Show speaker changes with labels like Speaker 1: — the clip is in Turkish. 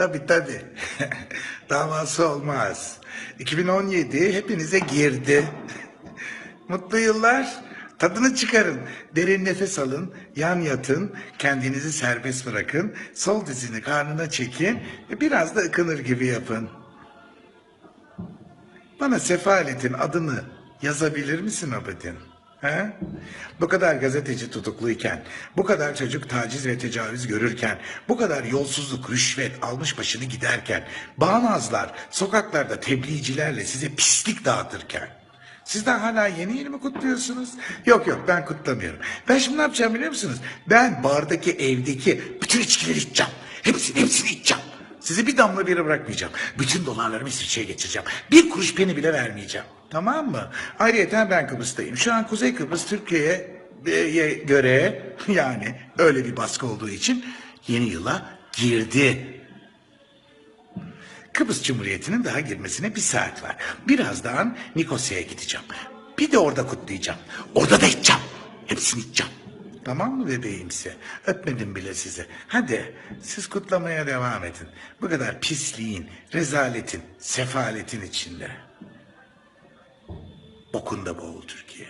Speaker 1: Tabii tabii. Davası olmaz. 2017 hepinize girdi. Mutlu yıllar. Tadını çıkarın. Derin nefes alın. Yan yatın. Kendinizi serbest bırakın. Sol dizini karnına çekin. ve Biraz da ıkınır gibi yapın. Bana sefaletin adını yazabilir misin Abedin? He? Bu kadar gazeteci tutukluyken, bu kadar çocuk taciz ve tecavüz görürken, bu kadar yolsuzluk, rüşvet almış başını giderken, bağnazlar sokaklarda tebliğcilerle size pislik dağıtırken, siz de hala yeni yeni mi kutluyorsunuz? Yok yok ben kutlamıyorum. Ben şimdi ne yapacağım biliyor musunuz? Ben bardaki evdeki bütün içkileri içeceğim. Hepsini hepsini içeceğim. Sizi bir damla bile bırakmayacağım. Bütün dolarlarımı İsviçre'ye geçireceğim. Bir kuruş peni bile vermeyeceğim. Tamam mı? Ayrıca ben Kıbrıs'tayım. Şu an Kuzey Kıbrıs Türkiye'ye e, göre yani öyle bir baskı olduğu için yeni yıla girdi. Kıbrıs Cumhuriyeti'nin daha girmesine bir saat var. Birazdan Nikosya'ya gideceğim. Bir de orada kutlayacağım. Orada da içeceğim. Hepsini içeceğim. Tamam mı bebeğimsi? Öpmedim bile sizi. Hadi siz kutlamaya devam edin. Bu kadar pisliğin, rezaletin, sefaletin içinde. Bokunda boğul Türkiye.